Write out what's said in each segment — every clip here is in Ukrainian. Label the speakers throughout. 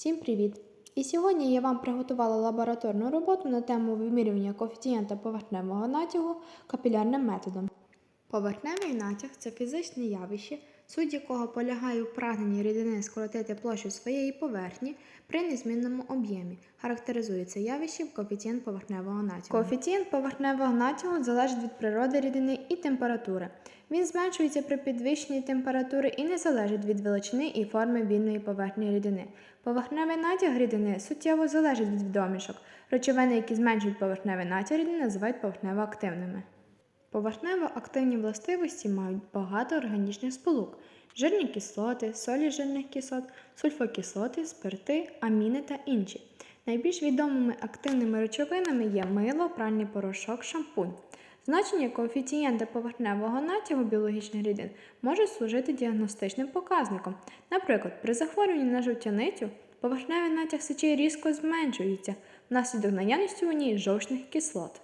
Speaker 1: Всім привіт! І сьогодні я вам приготувала лабораторну роботу на тему вимірювання коефіцієнта поверхневого натягу капілярним методом. Поверхневий натяг це фізичне явище, суть якого полягає у прагненні рідини скоротити площу своєї поверхні при незмінному об'ємі. Характеризується явищем коефіцієнт поверхневого натягу. Коефіцієнт поверхневого натягу залежить від природи рідини і температури. Він зменшується при підвищенні температури і не залежить від величини і форми вільної поверхні рідини. Поверхневий натяг рідини суттєво залежить від домішок. Речовини, які зменшують поверхневий натяг рідини, називають поверхнево активними. Поверхнево активні властивості мають багато органічних сполук: жирні кислоти, солі жирних кислот, сульфокислоти, спирти, аміни та інші. Найбільш відомими активними речовинами є мило, пральний порошок, шампунь. Значення коефіцієнта поверхневого натягу біологічних рідин може служити діагностичним показником. Наприклад, при захворюванні на жовтяницю поверхневий натяг сечі різко зменшується внаслідок наявності у ній жовчних кислот.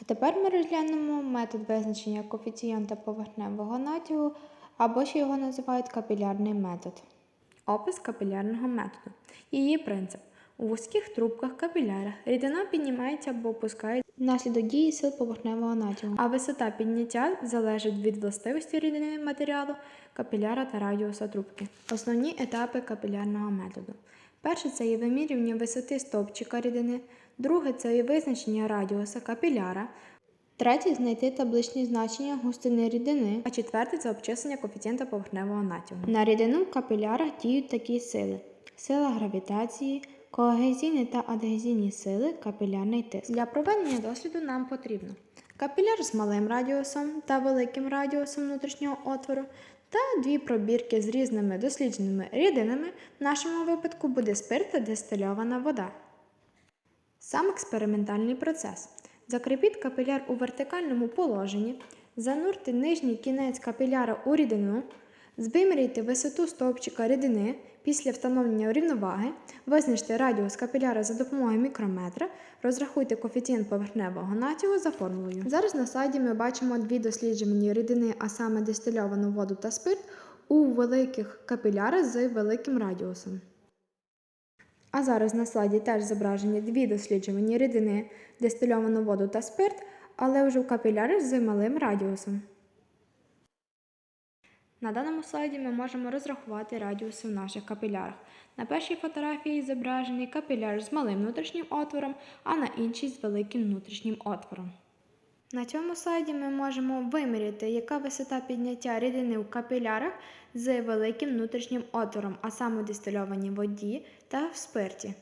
Speaker 1: А тепер ми розглянемо метод визначення коефіцієнта поверхневого натягу, або ще його називають капілярний метод. Опис капілярного методу. Її принцип. У вузьких трубках капілярах рідина піднімається або опускається внаслідок дії сил поверхневого натягу, а висота підняття залежить від властивості рідини матеріалу, капіляра та радіуса трубки. Основні етапи капілярного методу. Перше це є вимірювання висоти стовпчика рідини, друге це є визначення радіуса капіляра, третє знайти табличні значення густини рідини, а четверте це обчислення коефіцієнта поверхневого натягу. На рідину в капілярах діють такі сили: сила гравітації, когезійні та адгезійні сили, капілярний тиск. Для проведення досліду нам потрібно капіляр з малим радіусом та великим радіусом внутрішнього отвору та дві пробірки з різними дослідженими рідинами. В нашому випадку буде спирт та дистильована вода. Сам експериментальний процес. Закріпіть капіляр у вертикальному положенні, занурте нижній кінець капіляра у рідину, виміряйте висоту стовпчика рідини після встановлення рівноваги, визначте радіус капіляра за допомогою мікрометра, розрахуйте коефіцієнт поверхневого натягу за формулою. Зараз на слайді ми бачимо дві досліджені рідини, а саме дистильовану воду та спирт у великих капілярах з великим радіусом. А зараз на слайді теж зображені дві досліджувані рідини, дистильовану воду та спирт, але вже в капілярах з малим радіусом. На даному слайді ми можемо розрахувати радіуси в наших капілярах. На першій фотографії зображений капіляр з малим внутрішнім отвором, а на іншій з великим внутрішнім отвором. На цьому слайді ми можемо виміряти, яка висота підняття рідини в капілярах з великим внутрішнім отвором, а саме дистильованій воді та в спирті.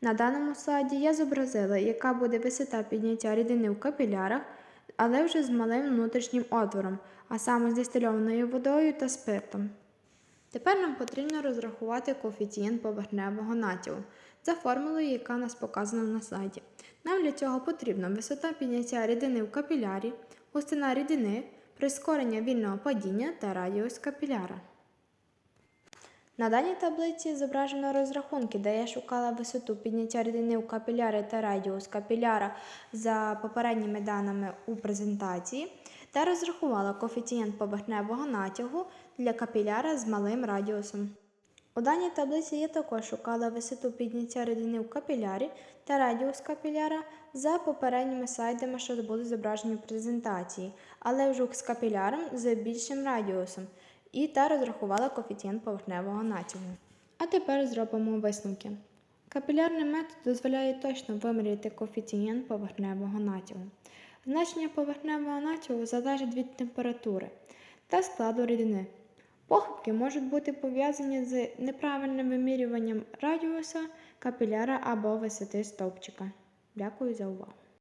Speaker 1: На даному слайді я зобразила, яка буде висота підняття рідини в капілярах, але вже з малим внутрішнім отвором, а саме з дистильованою водою та спиртом. Тепер нам потрібно розрахувати коефіцієнт поверхневого натягу за формулою, яка нас показана на слайді. Нам для цього потрібна висота підняття рідини в капілярі, густина рідини, прискорення вільного падіння та радіус капіляра. На даній таблиці зображено розрахунки, де я шукала висоту підняття рідини у капілярі та радіус капіляра за попередніми даними у презентації, та розрахувала коефіцієнт поверхневого натягу для капіляра з малим радіусом. У даній таблиці я також шукала висоту підняття рідини в капілярі та радіус капіляра за попередніми слайдами, що були зображені в презентації, але вже з капіляром з більшим радіусом і та розрахувала коефіцієнт поверхневого натягу. А тепер зробимо висновки. Капілярний метод дозволяє точно виміряти коефіцієнт поверхневого натягу. Значення поверхневого натягу залежить від температури та складу рідини. Похибки можуть бути пов'язані з неправильним вимірюванням радіуса, капіляра або висоти стовпчика. Дякую за увагу!